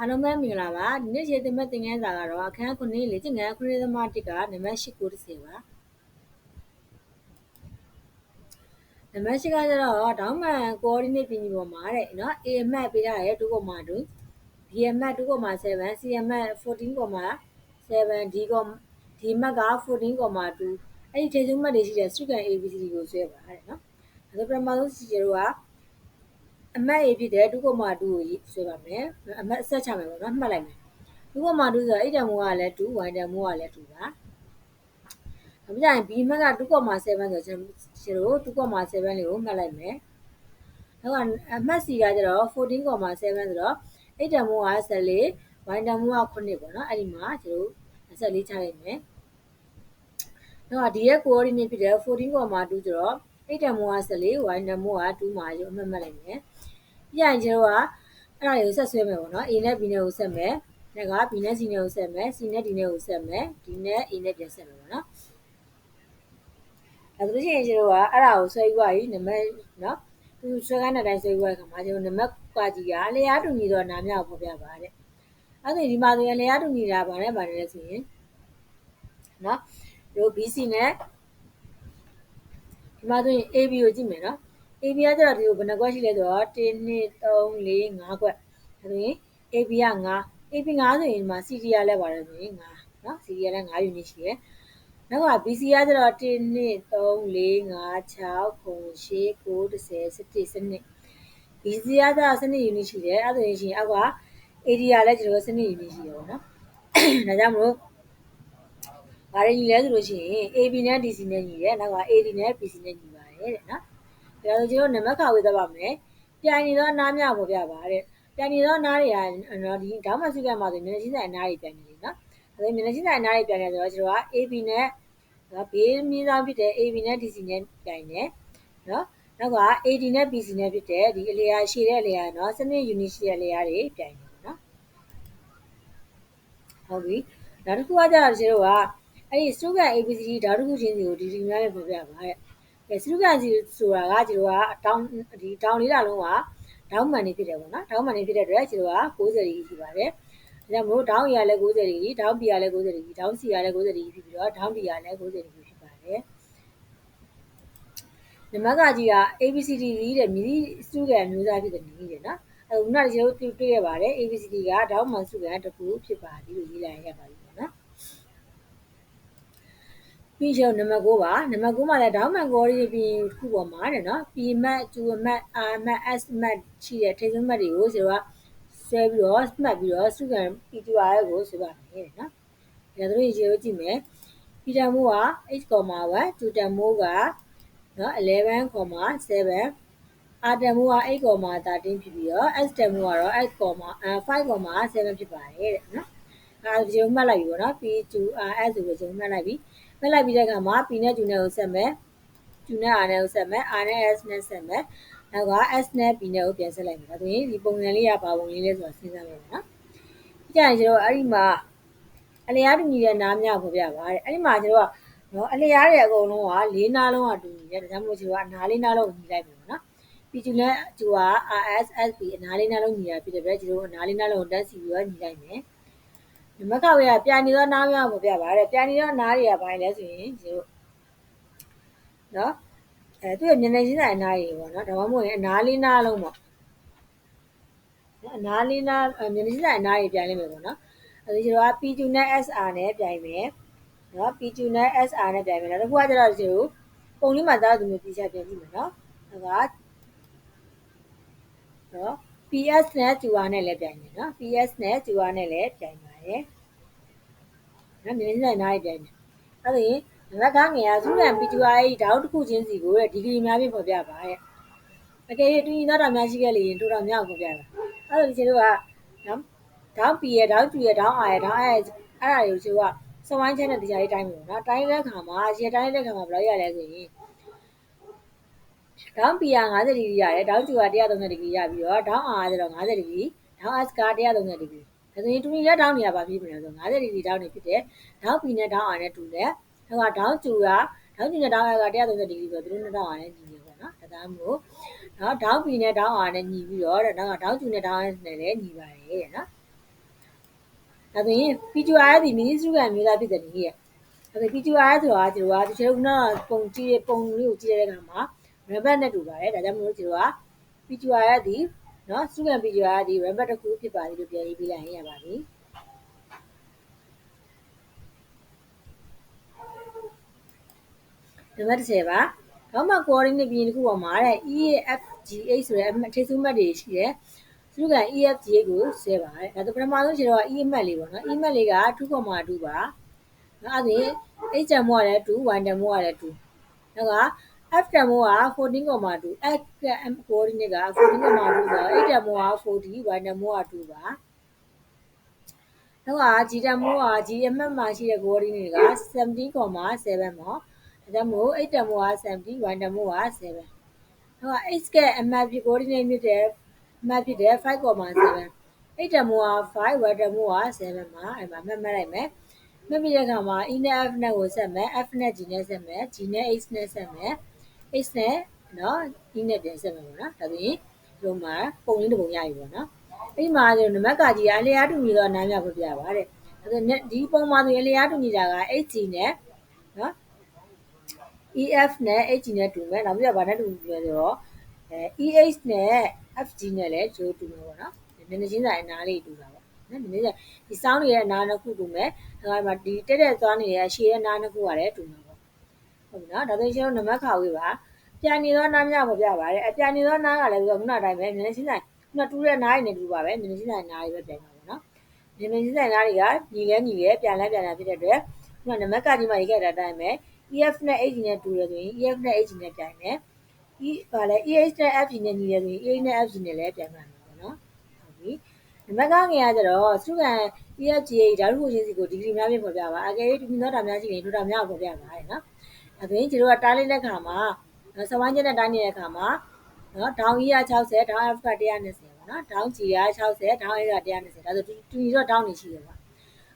အားလုံးပဲမင်္ဂလာပါဒီနေ့ရေးသမဲ့သင်ခန်းစာကတော့အခန်း9လေ့ကျင့်ခန်း9သမ1ကနံပါတ်8ကို30ပါနံပါတ်8ကကျတော့ဒေါင်းမှန် coordinate ပြင်ကြီးပေါ်မှာတဲ့နော် A အမှတ်ပေးထားတယ်2.2 B အမှတ်2.7 C အမှတ်14.7 D က D အမှတ်က14.2အဲ့ဒီထေစုမှတ်တွေရှိတဲ့စတုကန် ABCD ကိုဆွဲပါတဲ့နော်အဲ့ဒါပထမဆုံးစီကျတော့က အမှတ် A ဖြစ်တဲ့2.2ကိုဆွဲပါမယ်အမှတ်ဆက်ချမယ်ပေါ့နော်မှတ်လိုက်မယ်2.2ဆိုတော့အဲ့တန်မိုးကလည်း2 y တန်မိုးကလည်း2ပါအပြိုင် B မှတ်က2.7ဆိုတော့ကျွန်တော်2.7လေးကိုမှတ်လိုက်မယ်နောက်ကအမှတ် C ကကျတော့14.7ဆိုတော့အဲ့တန်မိုးက14 y တန်မိုးက9ပေါ့နော်အဲ့ဒီမှာကျွန်တော်14ချလိုက်မယ်နောက်ဒီရဲ့ coordinate ဖြစ်တဲ့14.2ဆိုတော့အဲ့တန်မိုးက14 y တန်မိုးက2မှာရုံအမှတ်မှတ်လိုက်မယ် ပြရင်ကျွန်တော်ကအဲ့ဒါကိုဆက်ဆွဲမယ်ပေါ့နော် A နဲ့ B နဲ့ကိုဆက်မယ်ဒါက B နဲ့ C နဲ့ကိုဆက်မယ် C နဲ့ D နဲ့ကိုဆက်မယ် D နဲ့ A နဲ့ပြန်ဆက်မယ်ပေါ့နော်အဲဒါဆိုရင်ကျွန်တော်ကအဲ့ဒါကိုဆွဲယူရည်နံပါတ်နော်သူဆွဲခိုင်းတဲ့အတိုင်းဆွဲယူရတဲ့ခါမှာကျွန်တော်နံပါတ်ကွာကြီးကလျားတူညီတော့နားမြောက်ဖော်ပြပါတဲ့အဲ့ဒါဒီမှာဆိုရင်လျားတူညီတာဗာနဲ့ဗာနဲ့ဆိုရင်နော်တို့ BC နဲ့ဒီမှာဆိုရင် AB ကိုကြည့်မယ်နော် AB ကကျတော့ဒီကိုဘယ်နှခွက်ရှိလဲဆိုတော့1 2 3 4 5ခွက်ဒါဆိုရင် AB က9 AB 9ဆိုရင်ဒီမှာ CD ကလည်းပါတယ်ဆိုရင်9နော် CD ကလည်း9 unit ရှိတယ်နောက်က BC ကကျတော့1 2 3 4 5 6 9 10 11 12 BC ကကျတော့12 unit ရှိတယ်အဲ့ဒါဆိုရင်အောက်က area လည်းကျွန်တော်12 unit ရှိတယ်ပေါ့နော်ဒါကြောင့်မလို့ဘာတွေညီလဲဆိုလို့ရှိရင် AB နဲ့ DC နဲ့ညီတယ်နောက်က AD နဲ့ BC နဲ့ညီပါတယ်တဲ့နော် ဒါဆိုကျွန်တော်နံပါတ်ခါဝေးသွားပါမယ်ပြိုင်နေသောနားများပေါ်ပြပါတဲ့ပြိုင်နေသောနားတွေကနော်ဒီဒေါင်းမစုကမှာဆိုမျက်နှာချင်းဆိုင်နားတွေပြိုင်နေလေနော်အဲဒါမျက်နှာချင်းဆိုင်နားတွေပြိုင်နေဆိုတော့ကျွန်တော်က AB နဲ့နော်ဘေးမြင်းဆောင်ဖြစ်တဲ့ AB နဲ့ DC နဲ့ပြိုင်နေနော်နောက်က AD နဲ့ BC နဲ့ဖြစ်တဲ့ဒီအလျာရှည်တဲ့အလျာနော်စနစ် unit ရှိတဲ့အလျာတွေပြိုင်နေနော်ဟုတ်ပြီနောက်တစ်ခုကကြတော့ကျွန်တော်ကအဲ့ဒီ slogan ABCD ဓာတ်တစ်ခုချင်းစီကိုဒီဒီများနဲ့ပြပြပါတဲ့ အဲစတုကန်စီဆိုတာကကျတော့ကတောင်းဒီတောင်းလေးတာလုံးကဒေါင်းမှန်နေဖြစ်တယ်ပေါ့နော်ဒေါင်းမှန်နေဖြစ်တဲ့အတွက်ကျတော့က60ဒီရှိပါတယ်ဒါကြောင့်မို့ဒေါင်း E ကလည်း60ဒီဂရီဒေါင်း B ကလည်း60ဒီဂရီဒေါင်း C ကလည်း60ဒီဂရီဖြစ်ပြီးတော့ဒေါင်း D ကလည်း60ဒီဂရီဖြစ်ပါတယ်နံပါတ်ကကြီးက ABCD တဲ့မြည်စတုကန်မျိုးသားဖြစ်တဲ့နည်းတယ်နော်အဲခုနကကျွန်တော်တွေ့ရပါတယ် ABCD ကဒေါင်းမှန်စတုကန်တစ်ခုဖြစ်ပါသည်လို့ရေးလိုက်ရပါပြီပေါ့နော် ပြီးချောနံပါတ်9ပါနံပါတ်9မှာလည်းဒေါင်းမန်ကောရီပြီးတစ်ခုပေါ်မှာတဲ့နော် P မတ် Q မတ် R မတ် S မတ်ရှိတဲ့ထိစုံမတ်တွေကိုကျွန်တော်ကဆွဲပြီးတော့မှတ်ပြီးတော့စုခံ PTR ကိုဆွဲပါမယ်တဲ့နော်ဒါတို့ရေကိုကြည့်မယ် P တန်မိုးက8.1 Q တန်မိုးကနော်11.7 R တန်မိုးက8.13ဖြစ်ပြီးတော့ S တန်မိုးကတော့8.5.7ဖြစ်ပါတယ်တဲ့နော်အဲဒါကျွန်တော်မှတ်လိုက်ပြီပေါ့နော် P2RS ဆိုပြီးကျွန်တော်မှတ်လိုက်ပြီ မှတ်လိုက်ပြီးတဲ့အခါမှာ P နဲ့ Q နဲ့ကိုဆက်မယ် Q နဲ့ R နဲ့ကိုဆက်မယ် R နဲ့ S နဲ့ဆက်မယ်နောက်က S နဲ့ P နဲ့ကိုပြန်ဆက်လိုက်မယ်ဒါဆိုရင်ဒီပုံစံလေးကဘာပုံလေးလဲဆိုတာစဉ်းစားမယ်နော်ဒီကြရင်ကျွန်တော်အဲ့ဒီမှာအလျားတူညီတဲ့နားများပေါ်ပြပါတဲ့အဲ့ဒီမှာကျွန်တော်ကနော်အလျားတွေအကုန်လုံးကလေးနားလုံးကတူညီတယ်ဒါကြောင့်မို့ကျွန်တော်ကနားလေးနားလုံးညီလိုက်ပြီပေါ့နော် P2 နဲ့ Q က RS SP အနားလေးနားလုံးညီတာဖြစ်တဲ့အတွက်ကျွန်တော်အနားလေးနားလုံးကိုတက်စီပြီးတော့ညီလိုက်မယ် နမကဝေကပြန်နေသောနားများပေါ်ပြပါတဲ့ပြန်နေသောနားတွေကဘာလဲဆိုရင်ကျတို့နော်အဲသူ့ရဲ့မျက်နှာချင်းဆိုင်အနားတွေပေါ့နော်ဒါမှမဟုတ်ရင်အနားလေးနားလုံးပေါ့နော်အနားလေးနားမျက်နှာချင်းဆိုင်အနားတွေပြန်လိမ့်မယ်ပေါ့နော်အဲဒီကျတော့ P2 နဲ့ SR နဲ့ပြန်မယ်နော် P2 နဲ့ SR နဲ့ပြန်မယ်နောက်တစ်ခုကကျတော့ကျတို့ပုံလေးမှာသားသူမျိုးပြချပြန်ကြည့်မယ်နော်ဒါကနော် PS နဲ့ QR နဲ့လည်းပြိုင်တယ်နော် PS နဲ့ QR နဲ့လည်းပြိုင်ပါ တယ်နော်မြင်းဆိုင်နားပြိုင်တယ်အဲ့ဒါရင်နံပါတ်ကငယ်ရစုလံ PQI ဓာတ်တစ်ခုချင်းစီကိုတဲ့ဒီဂရီများပြဖော်ပြပါရဲ့အကယ်၍တူညီသောတာများရှိခဲ့လေရင်တိုတော်များကိုဖော်ပြပါအဲ့ဒါဒီကျွန်တော်ကနော်ဓာတ် P ရဲ့ဓာတ် Q ရဲ့ဓာတ် R ရဲ့ဓာတ် I ရဲ့အဲ့ဒါတွေကိုကျွန်တော်ကစဝိုင်းချက်နဲ့တရားရေးတိုင်းမျိုးနော်တိုင်းတဲ့ခါမှာရေတိုင်းတဲ့ခါမှာဘယ်လောက်ရလဲဆိုရင်ဒေါင်း P က50ဒီဂရီရတယ်ဒေါင်း Q က130ဒီဂရီရပြီးတော့ဒေါင်း R ကကျတော့50ဒီဂရီဒေါင်း S က130ဒီဂရီ ဒါဆိုရင်တူညီတဲ့ဒေါင်းတွေကဘာဖြစ်မလဲဆို50ဒီဂရီဒေါင်းတွေဖြစ်တယ်ဒေါင်း P နဲ့ဒေါင်း R နဲ့တူတယ်နောက်ကဒေါင်း Q ကဒေါင်း Q နဲ့ဒေါင်း R က130ဒီဂရီဆိုတော့သူတို့နှစ်ဒေါင်း R နဲ့ညီနေပေါ့နော်ဒါသားမို့နော်ဒေါင်း P နဲ့ဒေါင်း R နဲ့ညီပြီးတော့နောက်ကဒေါင်း Q နဲ့ဒေါင်း S နဲ့လည်းညီပါတယ်တဲ့နော်ဒါဆိုရင် PQR ဒီမီနီစုကမျိုးသားဖြစ်တဲ့နည်းရဲ့ဒါဆို PQR ဆိုတာကျွန်တော်ကကျွန်တော်ကပုံကြည့်ပုံလေးကိုကြည့်ရတဲ့အခါမှာ rabbit နဲ့တူပါတယ်ဒါကြောင့်မလို့ကျွန်တော်က PQR ရသည် နော်စုက PQR ရသည် rabbit တစ်ခုဖြစ်ပါသည်လို့ပြန်ရေးပြလိုက်ရင်ရပါပြီနံပါတ်10ပါခေါင်းမှာ coordinate ပြင်တစ်ခုပေါ်မှာတဲ့ EFGH ဆိုတဲ့အထိစုမှတ်တွေရှိတယ်သူက EFGH ကိုဆဲပါတယ်ဒါဆိုပထမဆုံးခြေတော့ E အမှတ်လေးပေါ့နော် E အမှတ်လေးက2.2ပါနော်အဲ့ဒါ H တန်မိုးကလည်း2 Y တန်မိုးကလည်း2နောက်က F တန်မိုးက14.2 F က M coordinate က14.2ပါ H တန်မိုးက40 Y တန်မိုးက2ပါနောက်က G တန်မိုးက G အမှတ်မှာရှိတဲ့ coordinate က17.7ပေါ့ဒါကြောင့်မို့ H တန်မိုးက70 Y တန်မိုးက7နောက်က H ကအမှတ်ဖြစ် coordinate မြစ်တဲ့မှတ်ဖြစ်တဲ့5.7 8တန်မိုးက5 y တန်မိုးက7ပါအဲ့မှာမှတ်မှတ်လိုက်မယ်မှတ်ပြီးတဲ့အခါမှာ e နဲ့ f နဲ့ကိုဆက်မယ် f နဲ့ g နဲ့ဆက်မယ် g နဲ့ h နဲ့ဆက်မယ် h နဲ့နော် e နဲ့ပြန်ဆက်မယ်ပေါ့နော်ဒါဆိုရင်ဒီလိုမှာပုံလေးတစ်ပုံရပြီပေါ့နော်အဲ့မှာဆိုနံပါတ်ကကြီးအလျားတူညီတော့နားမြောက်ပြပြပါတဲ့ဒါဆိုဒီပုံမှာဆိုအလျားတူညီတာက hg နဲ့နော် EF နဲ့ HG နဲ့တူမယ်နောက်ပြီးတော့ဗာနဲ့တူမယ်ဆိုတော့အဲ EH နဲ့ FG နဲ့လည်းကျိုးတူမယ်ပေါ့နော်နည်းနည်းချင်းဆိုင်အနားလေးတူတာပေါ့နော်နည်းနည်းချင်းဒီစောင်းနေရဲ့အနားနှစ်ခုတူမယ်ဒါကမှဒီတက်တက်သွားနေရဲ့ရှေ့ရဲ့အနားနှစ်ခုကလည်းတူမှာပေါ့ ဟုတ်ပြီနော်ဒါဆိုရှင်တို့နံပါတ်ခါဝေးပါပြန်နေသောနားမြောက်ပေါ်ပြပါတယ်အပြန်နေသောနားကလည်းခုနအတိုင်းပဲနည်းနည်းချင်းဆိုင်ခုနတူးတဲ့နားတွေနဲ့တူပါပဲနည်းနည်းချင်းဆိုင်နားတွေပဲပြန်ပါပေါ့နော်နည်းနည်းချင်းဆိုင်နားတွေကညီလဲညီရဲပြန်လဲပြန်လဲဖြစ်တဲ့အတွက်ခုနနံပါတ်ကကြီးမှရေးခဲ့တဲ့အတိုင်းပဲ EF နဲ့ H နဲ့တူရဆိုရင် EF နဲ့ H နဲ့ပြိုင်မယ် E ပါလဲ EH နဲ့ F နဲ့ညီရဆိုရင် EH နဲ့ F နဲ့လည်းပြိုင်မှာပေါ့နော်ဟုတ်ပြီနံပါတ်ကငယ်ကကျတော့စုခံ EFGA ဓာတ်ထုချင်းစီကိုဒီဂရီများပြင်ဖော်ပြပါအကယ်၍ဒီမျိုးတာများရှိရင်ဒုတာများကိုဖော်ပြပါရနော် အဲဆိုရင်ကျတို့ကတားလေးတဲ့ခါမှာစဝိုင်းချက်နဲ့တိုင်းနေတဲ့ခါမှာနော်ဒေါင်း E က60ဒေါင်း F က120ပေါ့နော်ဒေါင်း G က60ဒေါင်း A က120ဒါဆိုတူညီတော့ဒေါင်းနေရှိတယ်ပေါ့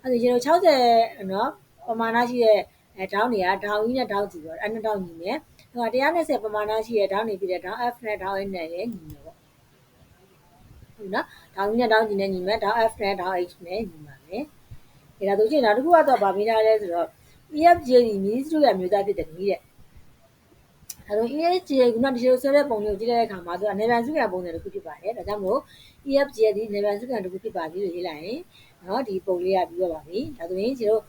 အဲဆိုကျတို့60နော်ပမာဏရှိတဲ့အဲဒေါင်းတွေကဒေါင်းကြီးနဲ့ဒေါင်းကြီးပေါ့အဲနှစ်ဒေါင်းညီမယ်ဟို120ပမာဏရှိတဲ့ဒေါင်းတွေဖြစ်တဲ့ဒေါင်း F နဲ့ဒေါင်း A နဲ့လည်းညီမယ်ပေါ့ဟုတ်နော်ဒေါင်းကြီးနဲ့ဒေါင်းကြီးနဲ့ညီမယ်ဒေါင်း F နဲ့ဒေါင်း H နဲ့ညီပါမယ်ဒါဆိုချင်းနောက်တစ်ခုကတော့ဗာမိထားလဲဆိုတော့ EFJ ဒီမြင်းစုရမျိုးသားဖြစ်တယ်တမီးတဲ့။ဒါဆို EFJ ကနောက်တစ်ချက်ဆွဲတဲ့ပုံမျိုးကြည့်တဲ့အခါမှာသူကနေဗန်စုခံပုံစံတစ်ခုဖြစ်ပါတယ်။ဒါကြောင့်မို့ EFJ ဒီနေဗန်စုခံတစ်ခုဖြစ်ပါသေးလို့ရေးလိုက်ရင်နော်ဒီပုံလေးကပြီးတော့ပါပြီ။ဒါဆိုရင်ကျွန်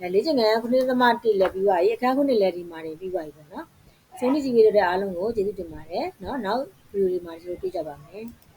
တော်လေ့ကျင့်ခန်းခုနှစ်သမတိလည်းပြီးပါပြီ။အခန်းခုနှစ်လည်းဒီမှာနေပြီးပါပြီပေါ့နော်။ဆုံးဖြတ်ကြည့်ရတဲ့အားလုံးကိုကျေးဇူးတင်ပါတယ်။နော်နောက်ဗီဒီယိုလေးမှာကျွန်တော်တွေ့ကြပါမယ်။